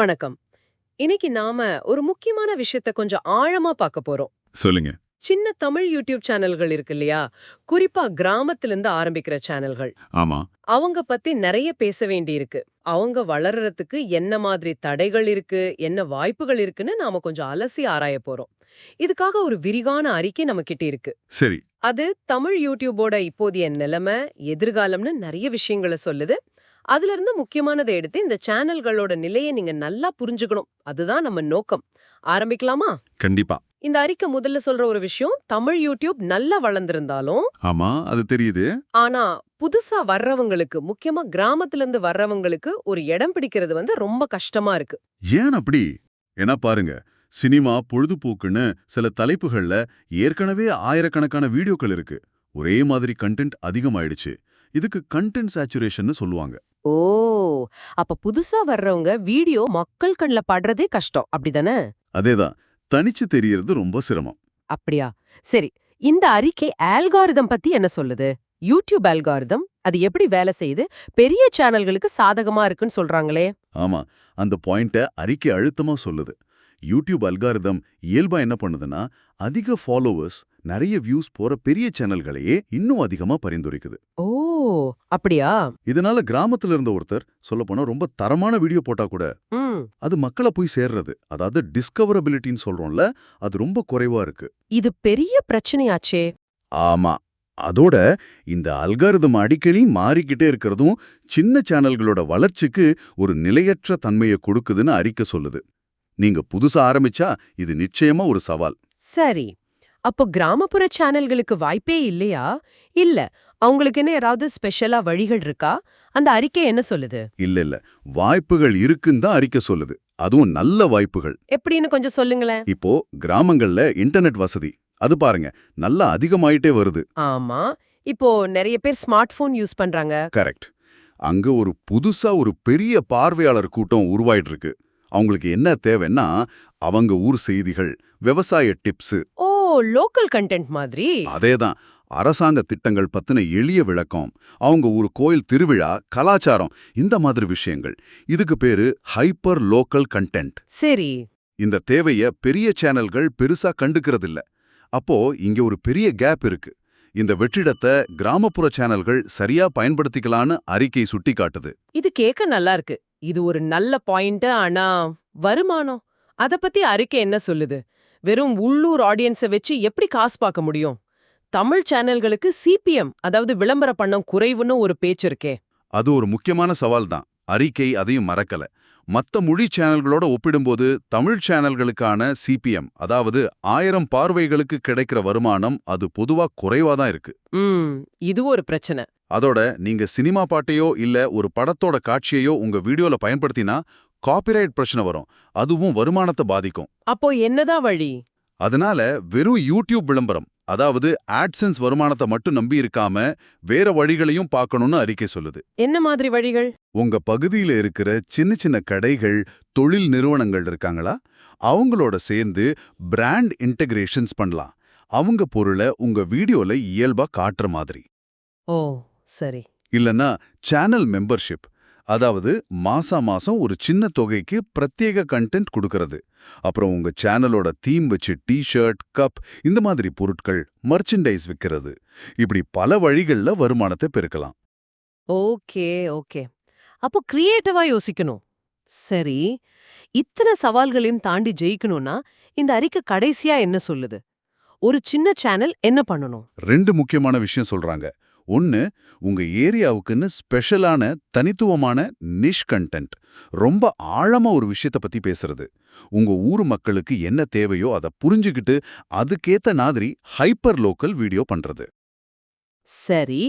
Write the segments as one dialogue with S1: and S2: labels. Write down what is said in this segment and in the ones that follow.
S1: வணக்கம். இன்னைக்கு நாம ஒரு முக்கியமான விஷயத்த கொஞ்சம் ஆழமா பார்க்க போறோம்.
S2: சொல்லுங்க.
S1: சின்ன தமிழ் யூடியூப் சேனல்கள் இருக்கு இல்லையா? குறிப்பா கிராமத்துல இருந்து ஆரம்பிக்கிற சேனல்கள்.
S2: ஆமா.
S1: அவங்க பத்தி நிறைய பேச வேண்டியிருக்கு அவங்க வளர்றதுக்கு என்ன மாதிரி தடைகள் இருக்கு என்ன வாய்ப்புகள் இருக்குன்னு நாம கொஞ்சம் அலசி ஆராய போறோம். இதுக்காக ஒரு விரிவான அறிக்கை நம்ம கிட்ட இருக்கு.
S2: சரி.
S1: அது தமிழ் யூடியூபோட இப்போதைய நிலைமை எதிர்காலம்னு நிறைய விஷயங்களை சொல்லுது. அதுல இருந்து முக்கியமானதை எடுத்து இந்த சேனல்களோட நிலையை நீங்க நல்லா புரிஞ்சுக்கணும். அதுதான் நம்ம நோக்கம். ஆரம்பிக்கலாமா?
S2: கண்டிப்பா.
S1: இந்த அறிக்கை முதல்ல சொல்ற ஒரு விஷயம் தமிழ் யூடியூப் நல்லா வளர்ந்திருந்தாலும்
S2: ஆமா அது தெரியுது.
S1: ஆனா புதுசா வர்றவங்களுக்கு முக்கியமா கிராமத்துல இருந்து வர்றவங்களுக்கு ஒரு இடம் பிடிக்கிறது வந்து ரொம்ப கஷ்டமா இருக்கு.
S2: ஏன் அப்படி? ஏன்னா பாருங்க சினிமா பொழுதுபோக்குன்னு சில தலைப்புகள்ல ஏற்கனவே ஆயிரக்கணக்கான வீடியோக்கள் இருக்கு. ஒரே மாதிரி கண்டென்ட் அதிகமாயிடுச்சு. இதுக்கு கண்டென்ட் சேச்சுரேஷன் சொல்லுவாங்க.
S1: ஓ! அப்ப புதுசா வர்றவங்க வீடியோ மக்கள் கண்ல படுறதே கஷ்டம். அப்படிதானே?
S2: அதேதான். தனிச்சு தெரியறது ரொம்ப சிரமம்.
S1: அப்படியா? சரி இந்த அறிக்கை ஆல்காரிதம் பத்தி என்ன சொல்லுது? யூடியூப் ஆல்காரிதம் அது எப்படி வேலை செய்யுது? பெரிய சேனல்களுக்கு சாதகமா இருக்குன்னு சொல்றாங்களே.
S2: ஆமா அந்த பாயிண்ட அறிக்கை அழுத்தமா சொல்லுது. யூடியூப் அல்காரிதம் இயல்பா என்ன பண்ணுதுன்னா அதிக ஃபாலோவர்ஸ் நிறைய வியூஸ் போற பெரிய சேனல்களையே இன்னும் அதிகமா பரிந்துரைக்குது.
S1: ஓ! அப்படியா?
S2: இதனால கிராமத்துல இருந்த ஒருத்தர் சொல்லப்போனா ரொம்ப தரமான வீடியோ போட்டா கூட அது மக்களை போய் சேர்றது. அதாவது டிஸ்கவரபிலிட்டின்னு சொல்றோம்ல அது ரொம்ப குறைவா இருக்கு.
S1: இது பெரிய பிரச்சனையாச்சே.
S2: ஆமா. அதோட இந்த அல்காரிதம் அடிக்கடி மாறிக்கிட்டே இருக்கிறதும் சின்ன சேனல்களோட வளர்ச்சிக்கு ஒரு நிலையற்ற தன்மையை கொடுக்குதுன்னு அறிக்கை சொல்லுது. நீங்க புதுசா ஆரம்பிச்சா இது நிச்சயமா ஒரு சவால்.
S1: சரி. அப்போ கிராமப்புற சேனல்களுக்கு வாய்ப்பே இல்லையா? இல்ல அவங்களுக்குன்னு யாராவது ஸ்பெஷலா வழிகள் இருக்கா? அந்த அறிக்கை என்ன சொல்லுது?
S2: இல்ல இல்ல. வாய்ப்புகள் இருக்குன்னு தான் அறிக்கை சொல்லுது. அதுவும் நல்ல வாய்ப்புகள்.
S1: எப்படின்னு கொஞ்சம் சொல்லுங்களேன்.
S2: இப்போ கிராமங்கள்ல இன்டர்நெட் வசதி. அது பாருங்க நல்லா அதிகமாயிட்டே வருது.
S1: ஆமா. இப்போ நிறைய பேர் ஸ்மார்ட் போன் யூஸ் பண்றாங்க.
S2: கரெக்ட் அங்க ஒரு புதுசா ஒரு பெரிய பார்வையாளர் கூட்டம் உருவாயிட்டு இருக்கு அவங்களுக்கு என்ன தேவைன்னா அவங்க ஊர் செய்திகள் விவசாய டிப்ஸ்
S1: ஓ லோக்கல் கண்டென்ட் மாதிரி?
S2: அதேதான். அரசாங்க திட்டங்கள் பத்தின எளிய விளக்கம். அவங்க ஊர் கோயில் திருவிழா கலாச்சாரம் இந்த மாதிரி விஷயங்கள். இதுக்கு பேரு ஹைப்பர் லோக்கல் கண்டென்ட்.
S1: சரி.
S2: இந்த தேவைய பெரிய சேனல்கள் பெருசா கண்டுக்கிறதில்ல. அப்போ இங்க ஒரு பெரிய கேப் இருக்கு. இந்த வெற்றிடத்தை கிராமப்புற சேனல்கள் சரியா பயன்படுத்திக்கலான்னு அறிக்கை சுட்டிக்காட்டுது.
S1: இது கேட்க நல்லா இருக்கு. இது ஒரு நல்ல பாயிண்ட் ஆனா வருமானம்? அத பத்தி அறிக்கை என்ன சொல்லுது? வெறும் உள்ளூர் ஆடியன்ஸை வச்சு எப்படி காசு பார்க்க முடியும்? தமிழ் சேனல்களுக்கு சிபிஎம் அதாவது விளம்பர பணம் குறைவுன்னு ஒரு பேச்சு இருக்கே.
S2: அது ஒரு முக்கியமான சவால் தான் அறிக்கை அதையும் மறக்கல. மத்த மொழி சேனல்களோட ஒப்பிடும்போது தமிழ் சேனல்களுக்கான சிபிஎம் அதாவது ஆயிரம் பார்வைகளுக்கு கிடைக்கிற வருமானம் அது பொதுவா குறைவா தான் இருக்கு
S1: இது ஒரு பிரச்சனை.
S2: அதோட நீங்க சினிமா பாட்டையோ இல்ல ஒரு படத்தோட காட்சியையோ உங்க வீடியோல பயன்படுத்தினா காப்பிரைட் பிரச்சனை வரும். அதுவும் வருமானத்தை பாதிக்கும்.
S1: அப்போ என்னதான் வழி?
S2: அதனால வெறும் யூடியூப் விளம்பரம் அதாவது ஆட்சன்ஸ் வருமானத்தை மட்டும் நம்பி இருக்காம வேற வழிகளையும் பார்க்கணும்னு அறிக்கை சொல்லுது.
S1: என்ன மாதிரி வழிகள்?
S2: உங்க பகுதியில இருக்கிற சின்ன சின்ன கடைகள் தொழில் நிறுவனங்கள் இருக்காங்களா? அவங்களோட சேர்ந்து பிராண்ட் இன்டகிரேஷன்ஸ் பண்ணலாம். அவங்க பொருளை உங்க வீடியோல இயல்பா காட்டுற மாதிரி.
S1: ஓ சரி.
S2: இல்லனா சேனல் மெம்பர்ஷிப் அதாவது மாசா மாசம் ஒரு சின்ன தொகைக்கு பிரத்யேக கண்டென்ட் கொடுக்கறது. அப்புறம் உங்க சேனலோட தீம் வச்சு டி-ஷர்ட் கப் இந்த மாதிரி பொருட்கள் மர்ச்சன்டைஸ் விற்கிறது இப்படி பல வழிகள்ல வருமானத்தை பெருக்கலாம்.
S1: Okay okay. அப்போ கிரியேட்டிவா யோசிக்கணும். சரி இத்தனை சவால்களையும் தாண்டி ஜெயிக்கணும்னா இந்த அறிக்கை கடைசியா என்ன சொல்லுது? ஒரு சின்ன சேனல் என்ன பண்ணணும்?
S2: ரெண்டு முக்கியமான விஷயம் சொல்றாங்க. ஒன்னு உங்க ஏரியாவுக்குன்னு ஸ்பெஷலான தனித்துவமான நிஷ் கண்டென்ட் ரொம்ப ஆழமா ஒரு விஷயத்த பத்தி பேசுறது. உங்க ஊர் மக்களுக்கு என்ன தேவையோ அதை புரிஞ்சுக்கிட்டு அதுக்கேத்த மாதிரி ஹைப்பர் லோக்கல் வீடியோ பண்றது.
S1: சரி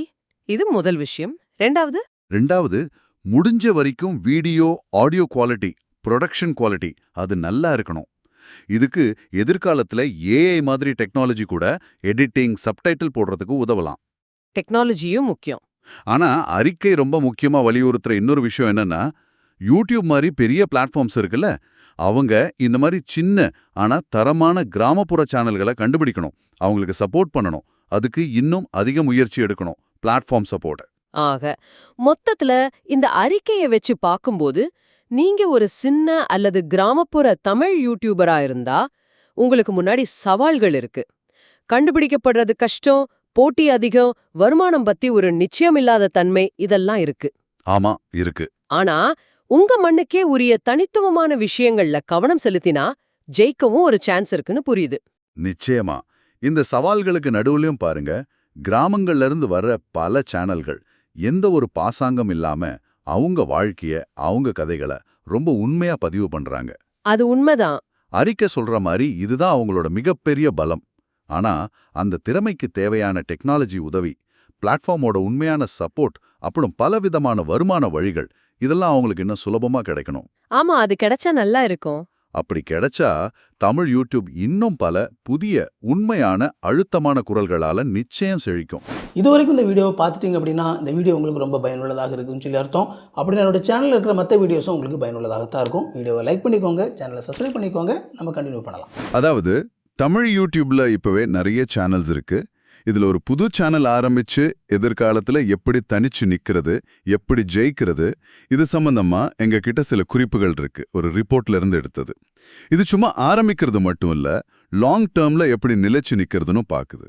S1: இது முதல் விஷயம். ரெண்டாவது?
S2: ரெண்டாவது முடிஞ்ச வரைக்கும் video audio quality production quality அது நல்லா இருக்கணும். இதுக்கு எதிர்காலத்துல ஏஐ மாதிரி டெக்னாலஜி கூட எடிட்டிங் சப்டைட்டில் போடுறதுக்கு உதவலாம்.
S1: டெக்னாலஜியும் முக்கியம்.
S2: ஆனா அறிக்கை ரொம்ப முக்கியமா வலியுறுத்துற இன்னொரு விஷயம் என்னன்னா யூடியூப் மாதிரி பெரிய பிளாட்ஃபார்ம்ஸ் இருக்குல்ல அவங்க இந்த மாதிரி சின்ன ஆனா தரமான கிராமப்புற சேனல்களை கண்டுபிடிக்கணும். அவங்களுக்கு சப்போர்ட் பண்ணணும். அதுக்கு இன்னும் அதிக முயற்சி எடுக்கணும். பிளாட்ஃபார்ம் சப்போர்ட்
S1: ஆக மொத்தத்துல இந்த அறிக்கையை வச்சு பார்க்கும்போது நீங்க ஒரு சின்ன அல்லது கிராமப்புற தமிழ் யூடியூபரா இருந்தா உங்களுக்கு முன்னாடி சவால்கள் இருக்கு. கண்டுபிடிக்கப்படுறது கஷ்டம் போட்டி அதிகம் வருமானம் பத்தி ஒரு நிச்சயமில்லாத தன்மை இதெல்லாம் இருக்கு.
S2: ஆமா இருக்கு.
S1: ஆனா உங்க மண்ணுக்கே உரிய தனித்துவமான விஷயங்கள்ல கவனம் செலுத்தினா ஜெயிக்கவும் ஒரு சான்ஸ் இருக்குன்னு புரியுது.
S2: நிச்சயமா. இந்த சவால்களுக்கு நடுவுலயும் பாருங்க கிராமங்கள்ல இருந்து வர்ற பல சேனல்கள் எந்த ஒரு பாசாங்கம் இல்லாம அவங்க வாழ்க்கைய அவங்க கதைகளை ரொம்ப உண்மையா பதிவு பண்றாங்க.
S1: அது உண்மைதான்.
S2: அறிக்கை சொல்ற மாதிரி இதுதான் அவங்களோட மிகப்பெரிய பலம். ஆனா அந்த திறமைக்கு தேவையான டெக்னாலஜி உதவி பிளாட்ஃபார்மோட உண்மையான சப்போர்ட் அப்புறம் பலவிதமான வருமான வழிகள் இதெல்லாம் அவங்களுக்கு இன்னும் சுலபமா கிடைக்கணும்.
S1: ஆமா அது கிடைச்சா நல்லா இருக்கும்.
S2: அப்படி கிடைச்சா தமிழ் யூடியூப் இன்னும் பல புதிய உண்மையான அழுத்தமான குரல்களால நிச்சயம் செழிக்கும்.
S3: இது வரைக்கும் இந்த வீடியோவை பார்த்துட்டீங்க அப்படின்னா இந்த வீடியோ உங்களுக்கு ரொம்ப பயனுள்ளதாக இருக்குன்னு சொல்லி அர்த்தம். அப்படின்னா என்னோட சேனலில் இருக்கிற மற்ற வீடியோஸும் உங்களுக்கு பயனுள்ளதாகத்தான் இருக்கும். வீடியோவை லைக் பண்ணிக்கோங்க சேனலை சப்ஸ்கிரைப் பண்ணிக்கோங்க. நம்ம கண்டினியூ பண்ணலாம்.
S2: அதாவது தமிழ் யூடியூப்ல இப்பவே நிறைய சேனல்ஸ் இருக்கு. இதுல ஒரு புது சேனல் ஆரம்பிச்சு எதிர்காலத்துல எப்படி தனிச்சு நிற்கிறது எப்படி ஜெயிக்கிறது இது சம்பந்தமா எங்ககிட்ட சில குறிப்புகள் இருக்கு. ஒரு ரிப்போர்ட்ல இருந்து எடுத்தது. இது சும்மா ஆரம்பிக்கிறது மட்டும் இல்ல லாங் டேர்ம்ல எப்படி நிலைச்சு நிற்கிறதுன்னு பாக்குது.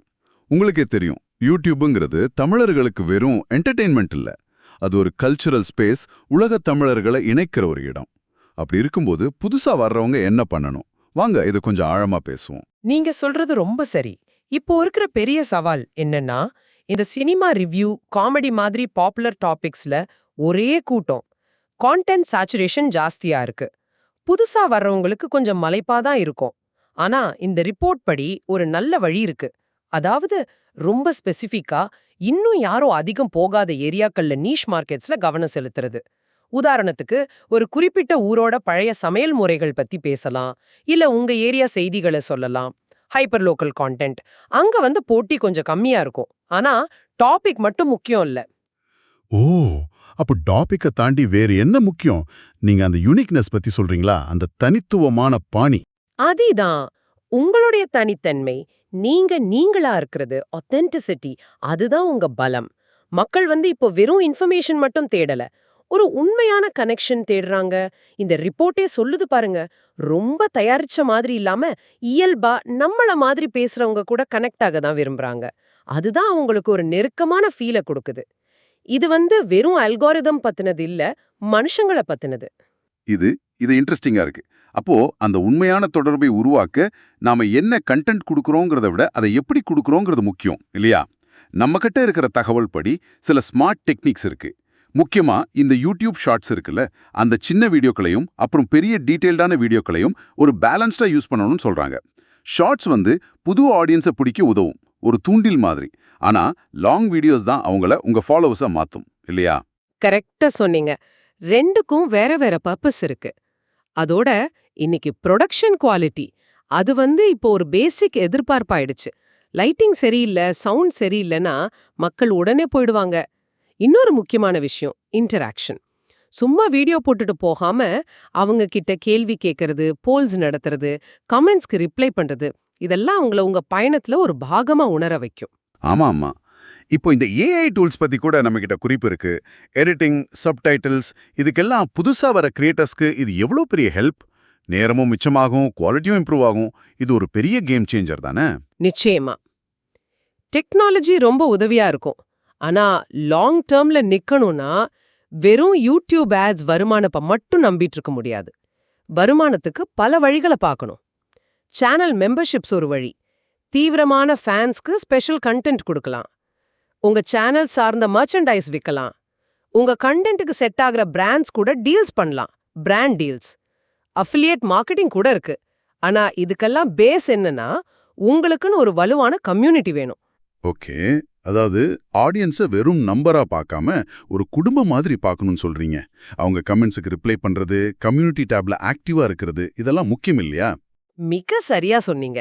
S2: உங்களுக்கே தெரியும் யூடியூபுங்கிறது தமிழர்களுக்கு வெறும் என்டர்டெயின்மெண்ட் இல்ல. அது ஒரு கல்ச்சுரல் ஸ்பேஸ் உலக தமிழர்களை இணைக்கிற ஒரு இடம். அப்படி இருக்கும்போது புதுசா வர்றவங்க என்ன பண்ணணும்? வாங்க இது கொஞ்சம் ஆழமா பேசுவோம்.
S4: நீங்க சொல்றது ரொம்ப சரி. இப்போ இருக்கிற பெரிய சவால் என்னன்னா இந்த சினிமா ரிவ்யூ காமெடி மாதிரி பாப்புலர் டாபிக்ஸ்ல ஒரே கூட்டம். கான்டென்ட் சேச்சுரேஷன் ஜாஸ்தியா இருக்கு. புதுசா வர்றவங்களுக்கு கொஞ்சம் மலைப்பா தான் இருக்கும். ஆனா இந்த ரிப்போர்ட் படி ஒரு நல்ல வழி இருக்கு. அதாவது ரொம்ப ஸ்பெசிஃபிக்கா இன்னும் யாரும் அதிகம் போகாத ஏரியாக்கள்ல நீஷ் மார்க்கெட்ஸ்ல கவனம் செலுத்துறது. உதாரணத்துக்கு ஒரு குறிப்பிட்ட ஊரோட பழைய சமையல் முறைகள் பத்தி பேசலாம். இல்ல உங்க ஏரியா செய்திகளை சொல்லலாம். ஹைப்பர் லோக்கல் கான்டென்ட் அங்க வந்து போட்டி கொஞ்சம் கம்மியா இருக்கும். ஆனா டாபிக் மட்டும் முக்கியம் இல்ல.
S5: ஓ! அப்போ டாபிக்கை தாண்டி வேறு என்ன முக்கியம்? நீங்க அந்த யூனிக்னஸ் பத்தி சொல்றீங்களா? அந்த தனித்துவமான பாணி.
S1: அதிதான். உங்களுடைய தனித்தன்மை நீங்க நீங்களா இருக்கிறது ஒத்தென்டிசிட்டி அதுதான் உங்க பலம். மக்கள் வந்து இப்போ வெறும் இன்ஃபர்மேஷன் மட்டும் தேடல. ஒரு உண்மையான கனெக்ஷன் தேடுறாங்க. இந்த ரிப்போர்ட்டே சொல்லுது பாருங்க. ரொம்ப தயாரிச்ச மாதிரி இல்லாம இயல்பா நம்மள மாதிரி பேசுறவங்க கூட கனெக்ட் ஆக தான் விரும்புறாங்க. அதுதான் அவங்களுக்கு ஒரு நெருக்கமான ஃபீலை கொடுக்குது. இது வந்து வெறும் அல்காரிதம் பத்தினது இல்ல மனுஷங்களை பத்தினது.
S2: இது இது இன்ட்ரெஸ்டிங்கா இருக்கு. அப்போ அந்த உண்மையான தொடர்பை உருவாக்க நாம என்ன கண்டென்ட் கொடுக்குறோங்கிறத விட அதை எப்படி கொடுக்குறோங்கிறது முக்கியம் இல்லையா? நம்மகிட்ட இருக்கிற தகவல் படி சில ஸ்மார்ட் டெக்னிக்ஸ் இருக்கு. முக்கியமா இந்த யூடியூப் ஷார்ட்ஸ் இருக்குல்ல அந்த சின்ன வீடியோக்களையும் அப்புறம் பெரிய டீட்டெயில்டான வீடியோக்களையும் ஒரு பேலன்ஸ்டா யூஸ் பண்ணணும்னு சொல்றாங்க. ஷார்ட்ஸ் வந்து புது ஆடியன்ஸை பிடிக்க உதவும் ஒரு தூண்டில் மாதிரி. ஆனா லாங் வீடியோஸ் தான் அவங்கள உங்க ஃபாலோவர்ஸா மாத்தும் இல்லையா?
S1: கரெக்டா சொன்னீங்க. ரெண்டுக்கும் வேற வேற பர்பஸ் இருக்கு. அதோட இன்னைக்கு ப்ரொடக்ஷன் குவாலிட்டி அது வந்து இப்போ ஒரு பேசிக் எதிர்பார்ப்பாயிடுச்சு. லைட்டிங் சரியில்லை சவுண்ட் சரியில்லைன்னா மக்கள் உடனே போயிடுவாங்க. இன்னொரு முக்கியமான விஷயம் இன்டராக்ஷன் சும்மா வீடியோ போட்டுட்டு போகாம அவங்க கிட்ட கேள்வி கேட்கறது போல்ஸ் நடத்துறது கமெண்ட்ஸ்க்கு ரிப்ளை பண்றது இதெல்லாம் அவங்கள உங்க பயணத்துல ஒரு பாகமா உணர வைக்கும்.
S2: ஆமா ஆமா. இப்போ இந்த ஏஐ டூல்ஸ் பத்தி கூட நம்ம கிட்ட குறிப்பு இருக்கு. எடிட்டிங் சப்டைட்டில்ஸ் இதுக்கெல்லாம் புதுசா வர கிரியேட்டர்ஸ்க்கு இது எவ்வளோ பெரிய ஹெல்ப் நேரமும் மிச்சமாகும் குவாலிட்டியும் இம்ப்ரூவ் ஆகும். இது ஒரு பெரிய கேம் சேஞ்சர் தானே?
S1: நிச்சயமா. டெக்னாலஜி ரொம்ப உதவியா இருக்கும். ஆனா லாங் டேர்ம்ல நிக்கணும்னா வெறும் யூடியூப் ஆட்ஸ் வருமானப்ப மட்டும் நம்பிட்டு இருக்க முடியாது. வருமானத்துக்கு பல வழிகளை பார்க்கணும் சேனல் மெம்பர்ஷிப்ஸ் ஒரு வழி. தீவிரமான ஃபேன்ஸ்க்கு ஸ்பெஷல் கண்டென்ட் கொடுக்கலாம். உங்க சேனல் சார்ந்த மர்ச்சன்டைஸ் விற்கலாம் உங்க கண்டென்ட்டுக்கு செட் ஆகுற பிராண்ட்ஸ் கூட டீல்ஸ் பண்ணலாம். பிராண்ட் டீல்ஸ் அஃபிலியேட் மார்க்கெட்டிங் கூட இருக்கு. ஆனா இதுக்கெல்லாம் பேஸ் என்னன்னா உங்களுக்குன்னு ஒரு வலுவான கம்யூனிட்டி வேணும்.
S2: ஓகே அதாவது ஆடியன்ஸை வெறும் நம்பரா பார்க்காம ஒரு குடும்பம் மாதிரி பார்க்கணும்னு சொல்றீங்க. அவங்க கமெண்ட்ஸுக்கு ரிப்ளை பண்றது கம்யூனிட்டி டேப்ல ஆக்டிவா இருக்கிறது இதெல்லாம் முக்கியம் இல்லையா?
S1: மிக சரியா சொன்னீங்க.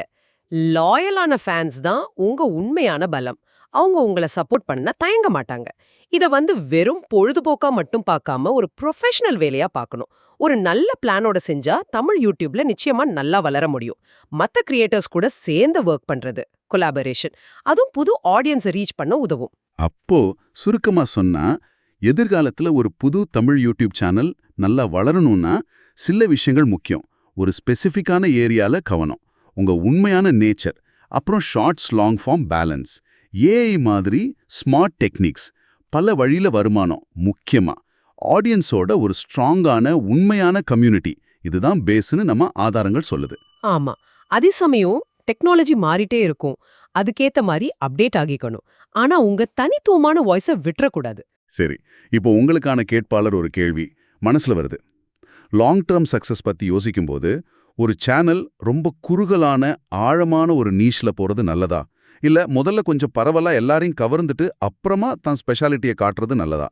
S1: லாயலான ஃபேன்ஸ் தான் உங்க உண்மையான பலம். அவங்க உங்களை சப்போர்ட் பண்ண தயங்க மாட்டாங்க. இத வந்து வெறும் பொழுதுபோக்கா மட்டும் பார்க்காம ஒரு ப்ரொஃபஷனல் வேலையா பார்க்கணும் ஒரு நல்ல பிளானோட செஞ்சா தமிழ் யூடியூப்ல நிச்சயமா நல்லா வளர முடியும். மத்த கிரியேட்டர்ஸ் கூட சேர்ந்து ஒர்க் பண்றது கொலாபரேஷன் அதுவும் புது ஆடியன்ஸை ரீச் பண்ண உதவும்.
S2: அப்போ சுருக்கமா சொன்னா எதிர்காலத்துல ஒரு புது தமிழ் யூடியூப் சேனல் நல்லா வளரணும்னா சில விஷயங்கள் முக்கியம். ஒரு ஸ்பெசிஃபிக்கான ஏரியால கவனம். உங்க உண்மையான நேச்சர் அப்புறம் shorts long form balance AI மாதிரி ஸ்மார்ட் டெக்னிக்ஸ் பல வழியில வருமானம் முக்கியமா. ஆடியன்ஸோட ஒரு ஸ்ட்ராங்கான உண்மையான கம்யூனிட்டி இதுதான் பேஸ்னு நம்ம ஆதாரங்கள் சொல்லுது.
S1: ஆமா. அதே சமயம் டெக்னாலஜி மாறிட்டே இருக்கும். அதுக்கேத்த மாதிரி அப்டேட் ஆகிக்கணும். ஆனா உங்க தனித்துவமான வாய்ஸ விட்டுறக்கூடாது.
S2: சரி. இப்போ உங்களுக்கான கேட்பாளர் ஒரு கேள்வி. மனசுல வருது. லாங் டேர்ம் சக்சஸ் பத்தி யோசிக்கும்போது ஒரு சேனல் ரொம்ப குறுகலான ஆழமான ஒரு நீஷ்ல போறது நல்லதா? இல்ல முதல்ல கொஞ்சம் பரவலா எல்லாரையும் கவர்ந்துட்டு அப்புறமா தான் ஸ்பெஷாலிட்டியை காட்டுறது நல்லதா?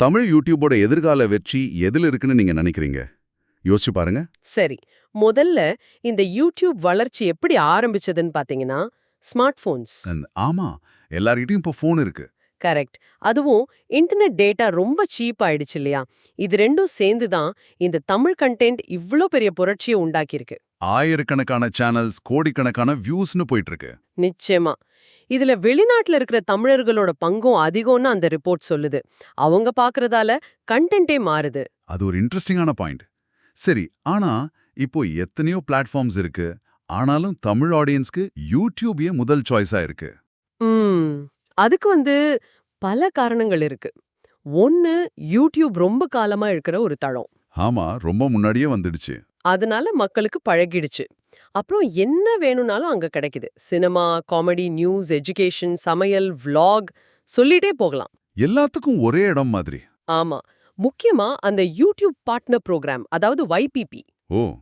S2: தமிழ் யூடியூபோட எதிர்கால வெற்றி எதில் இருக்குன்னு நீங்க நினைக்கிறீங்க? யோசிச்சு பாருங்க.
S1: சரி முதல்ல இந்த யூடியூப் வளர்ச்சி எப்படி ஆரம்பிச்சதுன்னு பாத்தீங்கன்னா ஸ்மார்ட் போன்ஸ்
S2: ஆமா எல்லார்கிட்டயும் இப்போ ஃபோன் இருக்கு.
S1: கரெக்ட் அதுவும் இன்டர்நெட் டேட்டா ரொம்ப சீப் ஆயிடுச்சு இல்லையா? இது ரெண்டும் சேர்ந்து தான் இந்த தமிழ் கண்டென்ட் இவ்ளோ பெரிய புரட்சியை உண்டாக்கியிருக்கு.
S2: ஆயிரக்கணக்கான சேனல்ஸ் கோடிக்கணக்கான வியூஸ்னு போயிட்டு இருக்கு
S1: நிச்சயமா. இதுல வெளிநாட்டுல இருக்கிற தமிழர்களோட பங்கும் அதிகம்னு அந்த ரிப்போர்ட் சொல்லுது. அவங்க பாக்குறதால கண்டென்ட்டே மாறுது.
S2: அது ஒரு இன்ட்ரெஸ்டிங்கான பாயிண்ட் சரி ஆனா இப்போ எத்தனையோ பிளாட்ஃபார்ம்ஸ் இருக்கு. ஆனாலும் தமிழ் ஆடியன்ஸ்க்கு யூடியூபே முதல் சாய்ஸா இருக்கு.
S1: அதுக்கு வந்து பல காரணங்கள் இருக்கு. ஒன்னு யூடியூப் ரொம்ப காலமா இருக்கிற ஒரு தளம்.
S2: ஆமா ரொம்ப முன்னாடியே வந்துடுச்சு.
S1: அதனால மக்களுக்கு பழகிடுச்சு. அப்புறம் என்ன வேணும்னாலும் அங்க கிடைக்குது. சினிமா காமெடி நியூஸ் எஜுகேஷன் சமையல் vlog சொல்லிட்டே போகலாம்.
S2: எல்லாத்துக்கும் ஒரே இடம் மாதிரி.
S1: ஆமா. முக்கியமா அந்த யூடியூப் பார்ட்னர் ப்ரோக்ராம் அதாவது YPP
S2: ஓ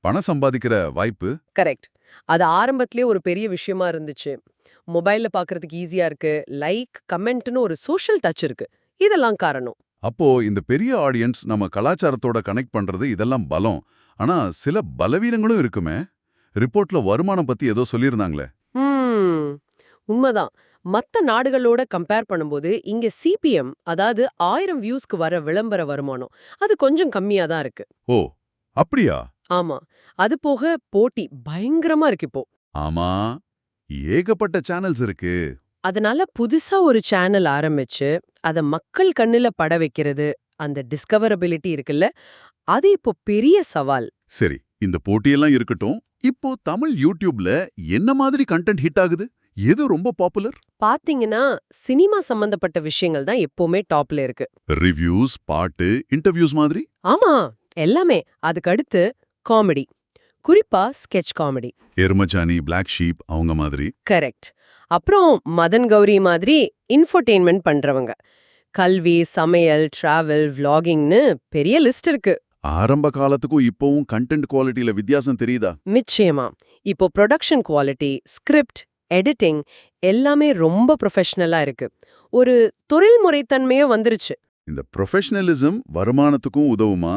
S2: பணம் சம்பாதிக்கிற வாய்ப்பு?
S1: கரெக்ட் அது ஆரம்பத்திலே ஒரு பெரிய விஷயமா இருந்துச்சு. மொபைல்ல பார்க்கறதுக்கு ஈஸியா இருக்கு. லைக் கமெண்ட்னு ஒரு சோஷியல் டச் இருக்கு. இதெல்லாம் காரணம்.
S2: அப்போ இந்த பெரிய ஆடியன்ஸ் நம்ம கலாச்சாரத்தோட கனெக்ட் பண்றது இதெல்லாம் பலம். ஆனா சில பலவீனங்களும் இருக்குமே. ரிப்போர்ட்ல வருமானம் பத்தி ஏதோ சொல்லியிருந்தாங்களே.
S1: உண்மைதான். மத்த நாடுகளோட கம்பேர் பண்ணும்போது இங்க சிபிஎம் அதாவது ஆயிரம் வியூஸ்க்கு வர விளம்பர வருமானம் அது கொஞ்சம் கம்மியா தான் இருக்கு.
S2: ஓ அப்படியா?
S1: ஆமா. அது போக போட்டி பயங்கரமா இருக்கு இப்போ.
S2: ஆமா. ஏகப்பட்ட சேனல்ஸ் இருக்கு.
S1: அதனால புதுசா ஒரு சேனல் ஆரம்பிச்சு அத மக்கள் கண்ணுல பட வைக்கிறது அந்த டிஸ்கவரபிலிட்டி இருக்குல்ல அது இப்போ பெரிய சவால்.
S2: சரி இந்த போட்டியெல்லாம் இருக்கட்டும் இப்போ தமிழ் யூடியூப்ல என்ன மாதிரி கண்டென்ட் ஹிட் ஆகுது? எது ரொம்ப பாப்புலர்
S1: பாத்தீங்கன்னா சினிமா சம்பந்தப்பட்ட விஷயங்கள் தான் எப்பவுமே டாப்ல இருக்கு.
S2: ரிவ்யூஸ் பாட்டு இன்டர்வியூஸ் மாதிரி?
S1: ஆமா எல்லாமே. அதுக்கு அடுத்து காமெடி குறிப்பா sketch comedy
S2: Erumasaani Black Sheep அவங்க மாதிரி?
S1: கரெக்ட் அப்புறம் மதன் கௌரி மாதிரி இன்ஃபோடெயின்மெண்ட் பண்றவங்க. கல்வி சமையல் டிராவல் vloggingனு பெரிய லிஸ்ட் இருக்கு.
S2: ஆரம்ப காலத்துக்கும் இப்போவும் கண்டென்ட் குவாலிட்டியில வித்தியாசம் தெரியுதா?
S1: நிச்சயமா. இப்போ ப்ரொடக்ஷன் குவாலிட்டி ஸ்கிரிப்ட் எடிட்டிங் எல்லாமே ரொம்ப ப்ரொஃபஷனலா இருக்கு. ஒரு தொழில்முறைத்தன்மையே வந்துருச்சு.
S2: இந்த ப்ரொஃபஷனலிசம் வருமானத்துக்கும் உதவுமா?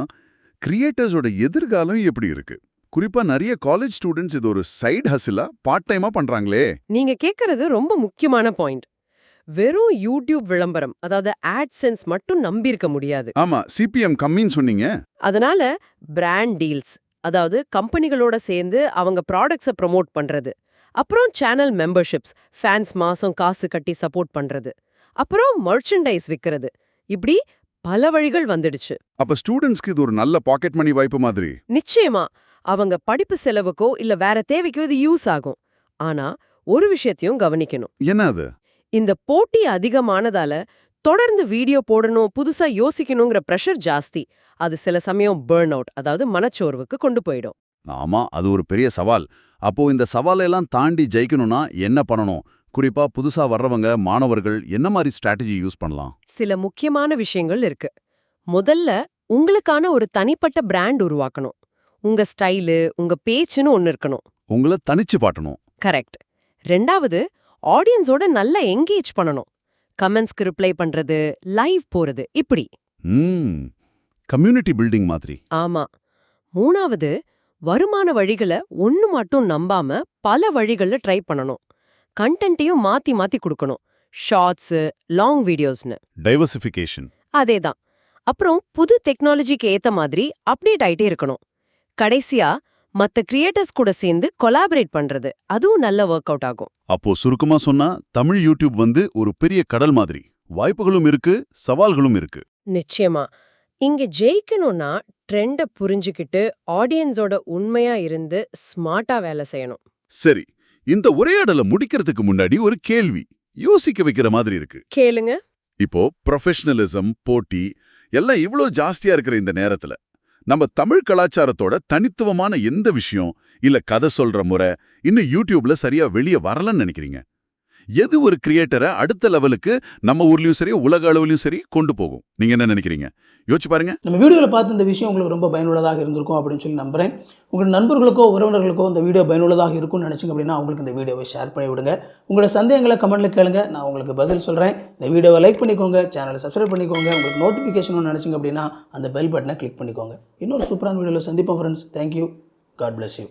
S2: கிரியேட்டர்ஸோட எதிர்காலம் எப்படி இருக்கு? குறிப்பா நிறைய காலேஜ் ஸ்டூடெண்ட்ஸ் இது ஒரு சைடு ஹசிலா பார்ட் டைமா பண்றாங்களே.
S1: நீங்க கேக்குறது ரொம்ப முக்கியமான பாயிண்ட் வெறும் யூடியூப் விளம்பரம் அதாவது ஆட்சென்ஸ் மட்டும் நம்பியிருக்க முடியாது.
S2: ஆமா சிபிஎம் கம்மின்னு சொன்னீங்க.
S1: அதனால பிராண்ட் டீல்ஸ் அதாவது கம்பெனிகளோட சேர்ந்து அவங்க ப்ராடக்ட்ஸை ப்ரோமோட் பண்றது. அப்புறம் சேனல் மெம்பர்ஷிப்ஸ் ஃபேன்ஸ் மாசம் காசு கட்டி சப்போர்ட் பண்றது. அப்புறம் மர்ச்சன்டைஸ் விக்கிறது. இப்படி பல வழிகள் வந்துடுச்சு.
S2: அப்ப ஸ்டூடெண்ட்ஸ்க்கு இது ஒரு நல்ல பாக்கெட் மணி வாய்ப்பு மாதிரி.
S1: நிச்சயமா அவங்க படிப்பு செலவுக்கோ இல்ல வேற தேவைக்கோ இது யூஸ் ஆகும். ஆனா ஒரு விஷயத்தையும் கவனிக்கணும்.
S2: என்ன அது?
S1: இந்த போட்டி அதிகமானதால தொடர்ந்து வீடியோ போடணும் புதுசா யோசிக்கணுங்கிற ப்ரெஷர் ஜாஸ்தி. அது சில சமயம் பேர்ன் அவுட் அதாவது மனச்சோர்வுக்கு கொண்டு போயிடும்.
S2: ஆமா அது ஒரு பெரிய சவால். அப்போ இந்த சவாலெல்லாம் தாண்டி ஜெயிக்கணும்னா என்ன பண்ணணும்? குறிப்பா புதுசா வர்றவங்க மாணவர்கள் என்ன மாதிரி ஸ்ட்ராட்டஜி யூஸ் பண்ணலாம்?
S1: சில முக்கியமான விஷயங்கள் இருக்கு. முதல்ல உங்களுக்கான ஒரு தனிப்பட்ட பிராண்ட் உருவாக்கணும். உங்க ஸ்டைலு உங்க பேச்சுன்னு ஒன்னு இருக்கணும்.
S2: உங்களை தனிச்சு பாட்டணும்.
S1: கரெக்ட் ரெண்டாவது ஆடியன்ஸோட நல்லா எங்கேஜ் பண்ணணும். கமெண்ட்ஸ்க்கு ரிப்ளை பண்றது லைவ் போறது இப்படி.
S2: கம்யூனிட்டி பில்டிங் மாதிரி.
S1: ஆமா. மூணாவது வருமான வழிகளை ஒன்னு மட்டும் நம்பாம பல வழிகள்ல ட்ரை பண்ணணும். கண்டென்ட்டையும் மாத்தி மாத்தி கொடுக்கணும். ஷார்ட்ஸ் லாங் வீடியோஸ்னு
S2: டைவர்சிஃபிகேஷன்
S1: அதேதான். அப்புறம் புது டெக்னாலஜிக்கு ஏத்த மாதிரி அப்டேட் ஆயிட்டே இருக்கணும். கடைசியா மத்த கிரியேட்டர்ஸ் கூட சேர்ந்து கொலாபரேட் பண்றது. அதுவும் நல்ல ஒர்க் அவுட் ஆகும்.
S2: அப்போ சுருக்கமா சொன்னா தமிழ் யூடியூப் வந்து ஒரு பெரிய கடல் மாதிரி. வாய்ப்புகளும் இருக்கு சவால்களும் இருக்கு.
S4: நிச்சயமா. இங்க ஜெயிக்கணும்னா ட்ரெண்ட புரிஞ்சுக்கிட்டு ஆடியன்ஸோட உண்மையா இருந்து ஸ்மார்ட்டா வேலை செய்யணும்.
S2: சரி இந்த உரையாடலை முடிக்கிறதுக்கு முன்னாடி ஒரு கேள்வி. யோசிக்க வைக்கிற மாதிரி இருக்கு.
S4: கேளுங்க.
S2: இப்போ ப்ரொஃபஷனலிசம் போட்டி எல்லாம் இவ்ளோ ஜாஸ்தியா இருக்கிற இந்த நேரத்துல. நம்ம தமிழ் கலாச்சாரத்தோட தனித்துவமான எந்த விஷயம் இல்ல கதை சொல்ற முறை இன்னும் யூடியூப்ல சரியா வெளிய வரலன்னு நினைக்கிறீங்க? எது ஒரு கிரியேட்டரை அடுத்த லெவலுக்கு நம்ம ஊர்லயும் சரி உலக அளவுலயும் சரி கொண்டு போகும். நீங்க என்ன நினைக்கிறீங்க? யோசிச்சு பாருங்க.
S3: நம்ம வீடியோவில் பார்த்து இந்த விஷயம் உங்களுக்கு ரொம்ப பயனுள்ளதாக இருந்திருக்கும் அப்படின்னு சொல்லி நம்புறேன். உங்கள் நண்பர்களுக்கோ உறவினர்களுக்கோ இந்த வீடியோ பயனுள்ளதாக இருக்கும்னு நினச்சிங்க அப்படின்னா அவங்களுக்கு இந்த வீடியோவை ஷேர் பண்ணி விடுங்க. உங்களோட சந்தேகங்களை கமெண்ட்டில் கேளுங்க. நான் உங்களுக்கு பதில் சொல்கிறேன் இந்த வீடியோவை லைக் பண்ணிக்கோங்க. சேனலை சப்ஸ்கிரைப் பண்ணிக்கோங்க. உங்களுக்கு நோட்டிஃபிகேஷன் நினச்சிங்க அப்படின்னா அந்த பெல் பட்டனை கிளிக் பண்ணிக்கோங்க. இன்னொரு சூப்பரான வீடியோவில் சந்திப்போம் friends thank you God bless you